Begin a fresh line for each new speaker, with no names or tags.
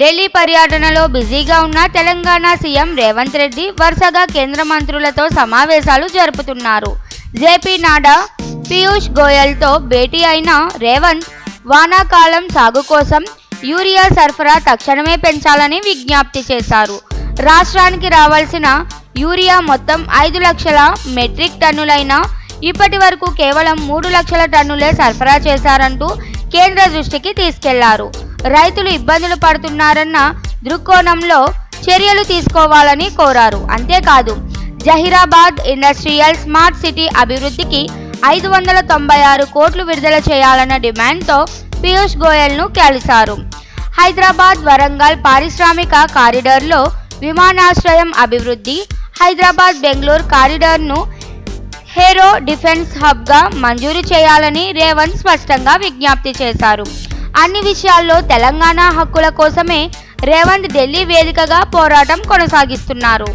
ఢిల్లీ పర్యటనలో బిజీగా ఉన్న తెలంగాణ సీఎం రేవంత్ రెడ్డి వరుసగా కేంద్ర మంత్రులతో సమావేశాలు జరుపుతున్నారు. జేపీ నాడా పీయూష్ గోయల్తో భేటీ అయిన రేవంత్ వానాకాలం సాగు కోసం యూరియా సరఫరా తక్షణమే పెంచాలని విజ్ఞప్తి చేశారు. రాష్ట్రానికి రావాల్సిన యూరియా మొత్తం ఐదు లక్షల మెట్రిక్ టన్నులైనా ఇప్పటి వరకు కేవలం మూడు లక్షల టన్నులే సరఫరా చేశారంటూ కేంద్ర దృష్టికి తీసుకెళ్ళారు. రైతులు ఇబ్బందులు పడుతున్నారన్న దృక్కోణంలో చర్యలు తీసుకోవాలని కోరారు. అంతేకాదు జహీరాబాద్ ఇండస్ట్రియల్ స్మార్ట్ సిటీ అభివృద్ధికి ఐదు వందల తొంభై ఆరు కోట్లు విడుదల చేయాలన్న డిమాండ్తో పీయూష్ గోయల్ను కలిశారు. హైదరాబాద్ వరంగల్ పారిశ్రామిక కారిడార్లో విమానాశ్రయం అభివృద్ధి హైదరాబాద్ బెంగళూరు కారిడార్ను హేరో డిఫెన్స్ హబ్గా మంజూరు చేయాలని రేవంత్ స్పష్టంగా విజ్ఞప్తి చేశారు. అన్ని విషయాల్లో తెలంగాణ హక్కుల కోసమే రేవంత్ ఢిల్లీ వేదికగా పోరాటం కొనసాగిస్తున్నారు.